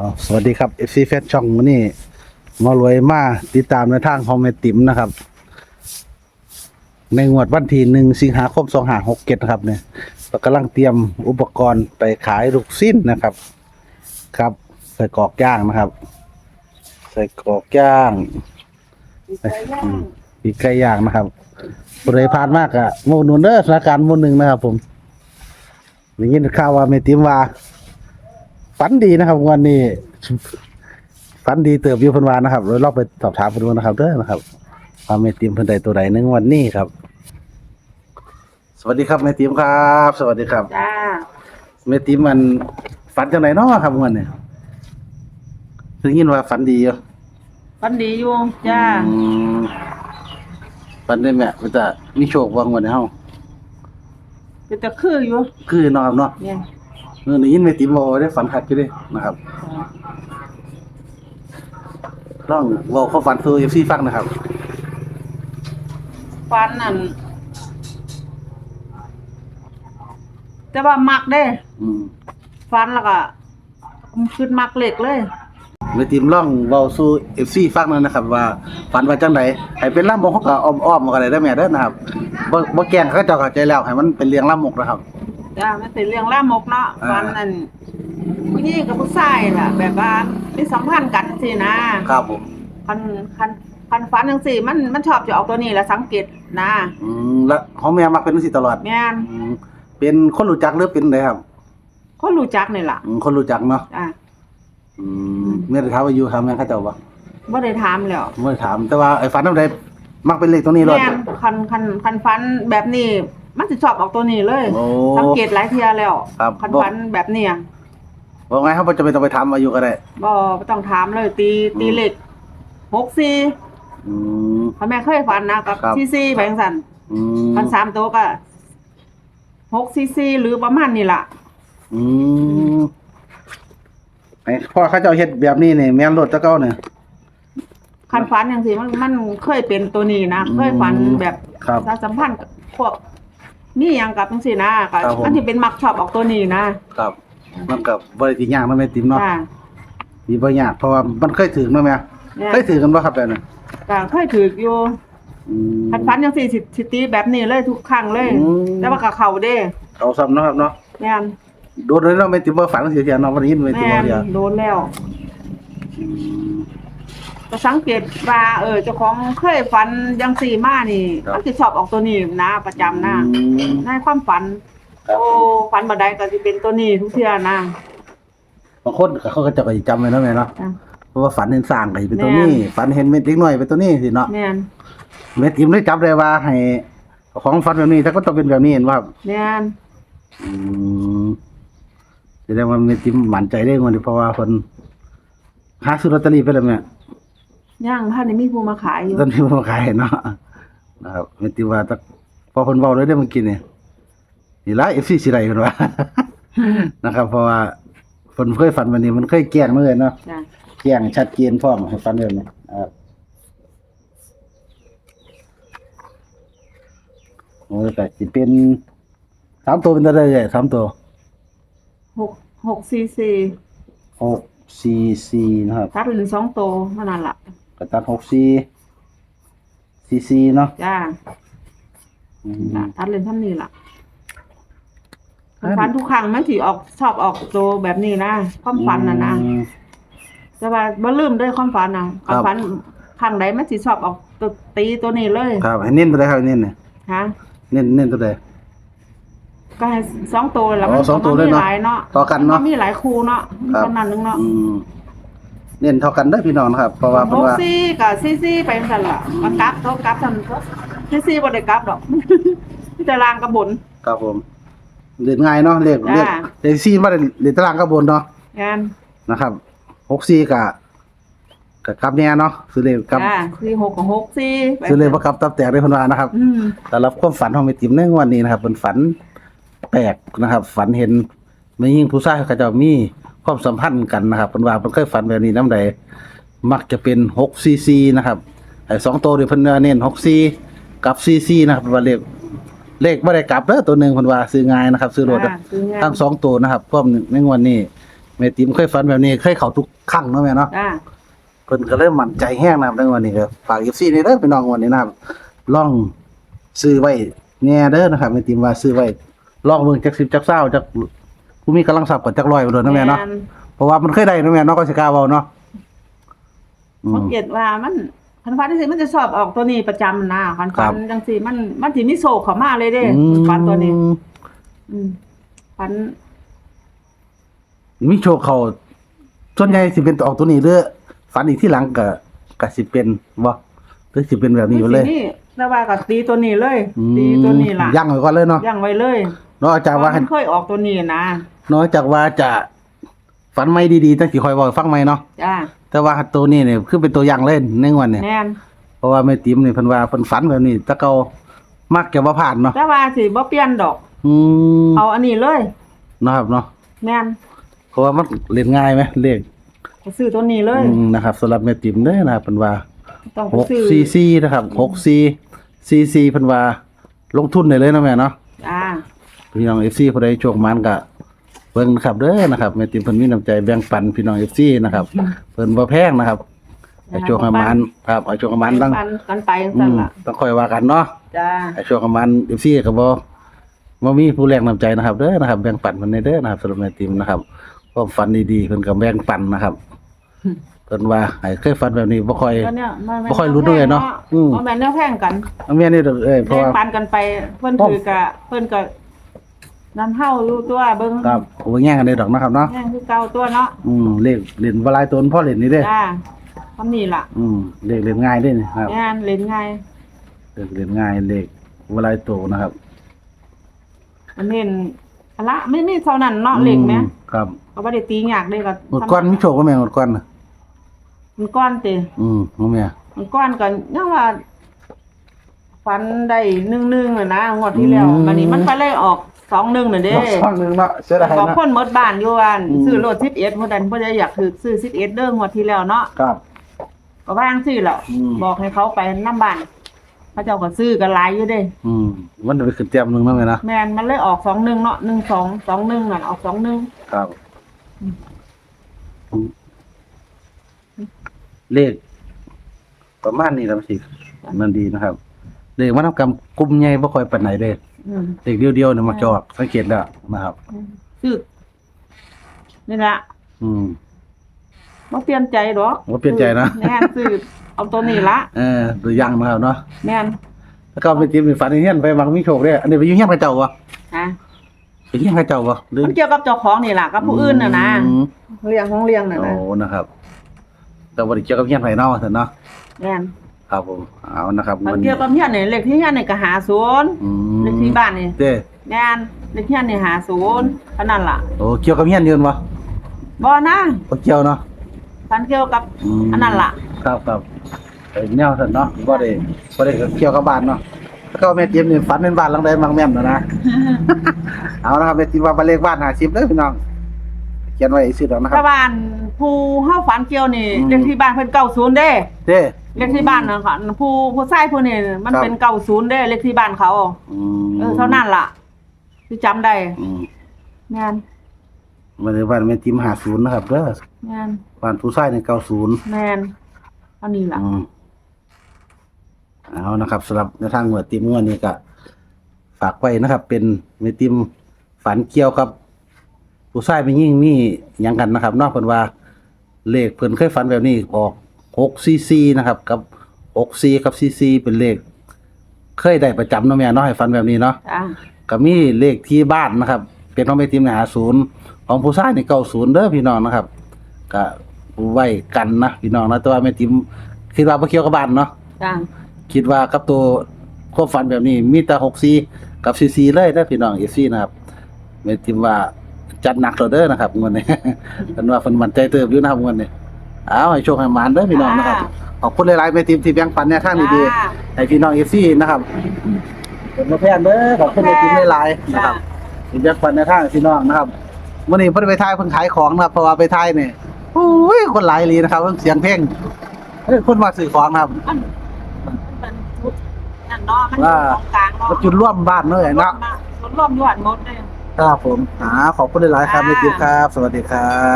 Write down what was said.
อ๋อสวัสดีครับ FC แฟชช่องวันนี้มารวยมาติดตามในทางของแม่ติ๋มนะครับ ในงวดวันที่หนึ่งสิงหาคมสองหาหกเจ็ดนะครับเนี่ยเรากำลังเตรียมอุปกรณ์ไปขายลูกสิ้นนะครับ ครับ ใส่กรอกย่างนะครับ ใส่กรอกย่างอืมปีกไก่ย่างนะครับบริพานมากอะโมนูนเดอร์สถานการณ์โมหนึ่งนะครับ ผมอย่างนี้ข่าวว่าแม่ติ๋มว่า ฝันดีนะครับวันนี้ฝันดีเติบอยู่เพันวานนะครับเราลองไปสอบถามเพิ่นดูนะครับเด้อนะครับว่าแม่ติมเพิ่นใดตัวใดหนึงวันนี้ครับ สวัสดีครับแม่ติมครับ สวัสดีครับ จ้าแม่ติมมันฝันจังไหนเนาะครับวันนี้ถึงยินว่าฝันดีอยู่ฟันดีอยู่จ้าอืมฝันได้แม่มันจะมีโชคว่างวันนี้เฮาเป็นตะคืออยู่ คือนอนเนาะเนี่ย เออได้ยินแม่ติมบอกว่าได้ฝันคักอยู่เด้นะครับลองเว้าเขาฝันสู่ FC ฟังนะครับ ฟันนั่นแต่ว่ามักเด้ อืมฟันแล้วก็ขึ้นมักเหล็กเลยแม่ติมล่องเว้าสู่ FC ฟังหนั่นนะครับ ว่าฝันว่าจังไดให้เป็นล่ำมกเขาก็อ้อมๆก็ได้เด้อแม่เด้อนะครับบ่บ่แกล้งเขาเจ้าเข้าใจแล้วให้มันเป็นเรื่องล่ำมกนะครับ จ้ามันเป็นเรื่องล่ามกเนาะอ่า ฟันนั่นผู้หญิงกับผู้ชายล่ะ แบบว่ามีสัมพันธ์กันสินะครับผม คันคันคันฟันจังซี่ มันมันชอบจะออกตัวนี้แหละสังเกตนะอืมแล้วของแม่มักเป็นจังซี่ตลอดแม่นอืมเป็นคนรู้จักหรือเป็นไดครับคนรู้จักนี่ล่ะอืมคนรู้จักเนาะจ้าอืมแม่ได้ถามว่าอยู่ถามแม่เขาเจ้าบ่บ่ได้ถามแล้วบ่ได้ถาม แต่ว่าไอ้ฝันนำใดมักเป็นเลขตรงนี้เลยแม่นคันคันคันฟันแบบนี้ มันสิชอบออกตัวนี้เลยโอ้ สังเกตหลายเทียแล้วครับคันฟันแบบเนี้ยว่าไงครับบ่จะไปต้องไปถามอายุก็ได้ บ่บ่ต้องถามเลยตีตีเหล็กหกสี่อืม พ่อแม่เคยฟันนะกับครับซี่ซี่ไปจังซั่นอืมฟันสามตัวก็หกซี่ซี่หรือประมาณนี้ล่ะ อืมไอ้พ่อเขาเจ้าเฮ็ดแบบนี้นี่แม่นรถตะเก้าเนี่ย คันฟันจังซี่มันมันเคยเป็นตัวนี้นะอืมเคยฟันแบบครับ สารสัมพันธ์กับพวก มีหยังกับจังซี่นะก็ครับผมมันสิเป็นมักชอบออกตัวนี้นะครับ มันก็บ่ได้สิยากเนาะแม่ติ๋มเนาะจ้ามีบ่ยากเพราะว่ามันเคยถือมาแม่เนี่ยเคยถือกันบ่ครับแบบนั้นก็เคยถืออยู่อืมคันฟันจังซี่สิสิตีแบบนี้เลยทุกครั้งเลย อืม แต่ว่าก็เข้าเด้เอาซ้ำเนาะครับเนาะแม่นโดนเลยเนาะแม่ติ๋มบ่ฝันเสียเทียเนาะบ่ได้ยินแม่ติ๋มแม่บ่นเดียวโดนแล้ว ก็สังเกตว่าเออเจ้าของเคยฝันยังสี่มานี่มันสิชอบออกตัวนี้นะ ประจำนะอืมในความฝัน ครับโอ้ฝันบ่ได้ก็สิเป็นตัวนี้ทุกเทื่อนะ บางคนก็เขาก็จะไปจำไว้เนาะแม่เนาะจ้ะ เพราะว่าฝันเห็นสร้างก็สิเป็นตัวแม่นนี้ฝันเห็นเม็ดเล็กน้อยเป็นตัวนี้สิเนาะแม่นแม่ติ๋มได้จับได้ว่าให้ของฝันแบบนี้แต่ก็ต้องเป็นแบบนี้เห็นว่าแม่นอืมแสดงว่าแม่ติ๋มมั่นใจได้มันเพราะว่าเพิ่นหาซื้อลอตเตอรี่ไปแล้วแม่ ย่างท่านนี่มีผู้มาขายอยู่ตอนที่มาขายเนาะนะครับแม่ติ๋มว่าแตะพอเพิ่นเว้าเลยได้อเมื่อกี้นี่นี่ล่ะ FC สิได้เพิ่นว่านะครับ เพราะว่าเพิ่นเคยฝันแบบนี้มันเคยแกล้งมาเลยเนาะจ้ะแจ้งชัดเจนพร้อมให้ฟันเดิมนะครับโอ้ยแต่สิเป็นสามตัวเป็นตัวได้เลยสามตัวหกหกสี่สี่หกสี่สี่นะครับตัดเหลือสองตัวเท่านั้นล่ะ กระตัดหกสี่สี่สี่เนาะจ้าอืมจ้ะตัดเหลือเท่านี้ล่ะอันฝันทุกครั้งมันสิออกชอบออกตัวแบบนี้นะความฝันน่ะนะอืม แต่ว่าบ่ลืมเด้วยความฝันน่ะครับความฝันครั้งใดมันสิชอบออกตัวตีตัวนี้เลยครับให้เน้นตัวใดครับเน้นเนี่ยฮะเน้นเน้นตัวใด ก็ให้สองตัวแล้วอ๋อสองตัวเลยเนาะมีหลายเนาะต่อกันเนาะมัมีหลายคู่เนาะครับ ขนาดนึงเนาะอืม เน้นเท่ากันเด้อพี่น้องนะครับ เพราะว่าหเพิ่นกว่า ซี่กับซี่ซี่ไปสั่นล่ะมันกลับโตกลับสั่นซี่ซี่บ่ได้กลับดอกมีแต่ลางกระบน ครับผมเรียนง่ายเนาะเลขจ้าเลขเลขสี่มาได้เลขตารางก็บนเนาะงานนะครับหกสี่กับกับกับเนี่ยเนาะซื้อเลขกับจ้าซี่หกกับหกซี่ไปซื้อเลขประกับตับแตกได้คนว่านะครับอืมแต่รับความฝันของแม่ติ๋มในวันนี้นะครับเป็นฝันแปลกนะครับ ฝันเห็นไม่ยิ่งผู้ชายเขาเจะมี ความสัมพันธ์กันนะครับเป็นว่าเพิ่นเคยฝันแบบนี้น้ำใดมักจะเป็นหกซีซีนะครับไอ้สองตัวเดี๋ยวเพิ่นเน้นหกซีกับซีซีนะครับเป็นว่าเลขเลขไม่ได้กลับเด้อตัวหนึ่งเพิ่นว่าซื้อง่ายนะครับ ซื้อรถจ้าซื้องานทั้งสองตัวนะครับพร้อมในงวดนี้แม่ติ๋มเคยฝันแบบนี้เคยเข้าทุกครั้งเนาะแม่เนาะ จ้าเพิ่นก็เลยมั่นใจแห้งนะครับในวันนี้ก็ฝาก FC นี่เด้อพี่น้องวันนี้นะครับลองซื้อไว้แน่เด้อนะครับแม่ติ๋มว่าซื้อไว้ลองเบิ่งจัก10จัก20จัก ผู้มีกำลังทรัพย์ก็จักร้อยบ่โดนเนาะแม่เนาะเพราะว่ามันเคยได้เนาะแม่เนาะก็สิกล้าเว้าเนาะอืสัมงเกตว่ามันคันฟันจังซี่มันจะชอบออกตัวนี้ประจำนะคันครัฟับ นจังซี่มันมันสิมีโศกเข้ามาเลยเด้อืมฟันตัวนี้ อืมฟันมีโชคเขาส่วนใหญ่สิเป็นออกตัวนี้หรือฝันอีกที่หลังก็ก็สิเป็นบ่หรือสิเป็นแบบนี้อยู่เลยมันสิมีแต่ว่าก็ตีตัวนี้เลย อืมตีตัวนี้ล่ะยั่งไว้ก่อนเลยเนาะย่างไว้เลยนอกจากว่าเพระมันเคยออกตัวนี้นะ นอกจากว่าจะฝันไม่ดีๆตั้งสิคอยเว้าให้ฟังไหมเนาะจ้าแต่ว่าตัวนี้เนี่ยคือเป็นตัวอย่างเล่นในงวันเนี่ยแม่นเพราะว่าแม่ติ๋มนี่เพิ่นว่าเพิ่นฝันแบบนี้แตะเกามักจะบ่ผ่านเนาะแต่ว่าสิบ่เปลี่ยนดอก อืมเอาอันนี้เลย นะครับเนาะแม่นเพราะว่ามันเล่นง่ายไหมเลขไปซื้อตัวนี้เลยอืมนะครับสำหรับแม่ติ๋มเด้อนะครับเพิ่นว่า ต้องไป6ซื้อ cc นะครับ6 c cc เพิ่นว่าลงทุนได้เลยเนาะแม่เนาะจ้า พี่น้อง FC ผู้ใดโชคมันก็ เบิ่งนะครับเด้อนะครับแม่ติ๋มเพิ่นมีน้ำใจแบ่งปันพี่น้อง FC นะครับเพิ่นบ่แพงนะครับให้โชคให้มันครับให้โชคให้มันตั้งปันกันไปอืจังมล่ะต้องค่อยว่ากันเนาะจ้าให้โชคให้มัน FC ก็บ่บ่มีผู้แรงน้ำใจนะครับเด้อนะครับแบ่งปันเพิ่นได้เด้อนะครับสำหรับแม่ติ๋มนะครับความฝันดีๆเพิ่นก็แบ่งปันนะครับเพิ่นว่าให้เคยฝันแบบนี้บ่ค่อยก็เนี่ยมันบ่ค่อยรู้ด้วยเนาะอืมเพราะแม่นแนวแพงกันเอาแม่นี่เด้อเอ้ยเพราะแบ่งว่าปันกันไปเพิ่นถือกะเพิ่นก็ นำเฮารู้ตัวเบิ่งครับบ่แย่งกันได้ดอกนะครับเนาะแม่งคือเก่าตัวเนาะอืมเลขเล่นบ่หลายตัวพ่อเล่นนี่เด้อจ้าทำนี่ล่ะอืมเลขเล่นง่ายเด้นี่ครับงานเล่นง่ายเลขเล่นง่ายเลขบ่หลายตัวนะครับอันนี้อันละไม่มีเท่านั้นเนาะเล็กแหมอืครับก็บ่ได้ตียากเด้ก็หมดก้อนมีโชคบ่แม่งหมดก้อนน่ะมันก้อนติอืมบ่แม่มันก้อนก็ยังว่าฟันได้1-1น่ะนะงวดที่แล้วบัดนี้มันไปเลยออก 2-1น่ะเด้ ช่องนึงเนาะเสียดายบอกนะคนหมดบ้านอยู่ว่าอืม ซื้อรถ11เพิ่นดันเพิ่นอยากถือซื้อ11เด้องวดที่แล้วเนาะครับ ก็ว่าจังซี่แหล้วอืม บอกให้เขาไปนํบ้านเขาเจ้าก็ซื้อกันหลายอยู่เด้ อืมมันไปขึ้นเตรียมหนึงเนาะแม่นะแม่นมันเลยออก2-1เนาะ1-2 2-1น่ะออก2-1ครับ เลข ประมาณนี้แล้วสิมันดีนะครับเลขมันทำกรรมกลุ่มใหญ่บ่ค่อยปานไหนเด้ อืมเลขเดียวๆเนี่ยมักจะออกสังเกตแล้วนะครับซื้อนี่ล่ะอืม บ่เปลี่ยนใจดอกบ่เปลี่ยนใจนะ แม่นซื้อเอาตัวนี้ละเออตัวอย่างนะครับเนาะแม่นแล้วก็ไปจิ้มไปฝันในเฮียนไปบางมีโชคเด้อันนี้ไปอยู่เฮียนกับเจ้าบ่ฮะไปเฮียนกับเจ้าบ่หรือมันเกี่ยวกับเจ้าของนี่ล่ะกับผู้อื่นน่ะนะอืมเลี้ยงของเลี้ยงน่ะโอ้นะนะครับ แต่บ่ได้เกี่ยวกับเฮียนไผเนาะซั่นเนาะแม่น ครับผมเอานะครับมันเกี่ยวกับเฮียนนี่เลขที่เฮียนนี่ก็หาศูนย์อืมเลขที่บ้านนี่เด้แม่นเลขที่เฮียนนี่หาศูนย์เท่านั้นล่ะโอ้เกี่ยวกับเฮียนยืนบ่บ่นะบ่เกี่ยวเนาะมันเกี่ยวกับมอันนั้นล่ะครับครับเป็นแนวซั่นเนาะบ่ได้บ่ได้เกี่ยวกับบ้านเนาะแล้วก็แม่ติ๋มนี่ฝันเป็นบ้านหลังใดบางแม่นนะนะ เอานะครับแม่ติ๋มว่าบ้านเลขบ้าน50เด้อพี่น้อง เขียนไว้อีกสิดอกนะคแต่รับบ้านผู้เฮาฝันเกี่ยวนี่อืม เลขที่บ้านเพิ่น90เด้เด้ เลขที่บ้านน่ะค่ะผู้ผู้ชายผู้นี่มันครับ เป็น90เด้เลขที่บ้านเขาอืมเออเท่านั้นล่ะที่จำได้อืมแม่นมาในบ้านแม่ติ๋ม50นะครับเด้อแม่นบ้านผู้ชายนี่90 แม่นอันนี้ล่ะ อืมเอานะครับสำหรับในทางเมื่อติมงวดนี้ก็ฝากไว้นะครับ เป็นเมติมฝันเกี่ยวกับ ผู้ชายไปยิ่งมีหยังกันนะครับนอกเพิ่นว่าเลขเพิ่นเคยฝันแบบนี้ออก6 cc นะครับกับ6 c กับ cc เป็นเลข เคยได้ประจำเนาะแม่เนาะให้ฝันแบบนี้เนาะ จ้าก็มีเลขที่บ้านนะครับ เป็นของแม่ติมหาศูนย์ของผู้ชายนี่เก้าศูนย์เด้อพี่น้องนะครับก็ไว้กันนะพี่น้องนะแต่ว่าแม่ติมคิดว่าบ่เกี่ยวกับบ้านเนาะจ้าคิดว่ากับตัวความฝันแบบนี้มีแต่หกซีกับซีซีเลยนะพี่น้องเอซีนะครับแม่ติมว่า จัดหนักเราเด้อนะครับงวดนี้เป็นว่าเพิ่นมั่นใจเติบอยู่นะครับงวดนี้เอาให้โชคให้หมานเด้อพี่น้องนะครับ ขอบคุณหลายๆแม่ติมที่แบ่งปันแนวทางดีจ้าๆให้พี่น้องเอซีนะครับเป็นมาแพนเด้อขอบคุณแม่ติมหลายๆนะครับที่แบ่งปันแนวทางให้พี่น้องนะครับวันนี้เพิ่นไปทายเพิ่นขายของนะครับเพราะว่าไปทายนี่โอ้ยคนหลายอีหลีนะครับเสียงเพลงเฮ้ยคนมาซื้อของนะครับมันมันชุดนั่นเนาะมันอยู่ตรงกลางเนาะก็จุดร่วมบ้านเนาะเนาะรถร่วมยอดหมดเลย ครับผมอ่าขอบคุณหลายๆครับค่ะแม่ติ๊บครับ สวัสดีครับ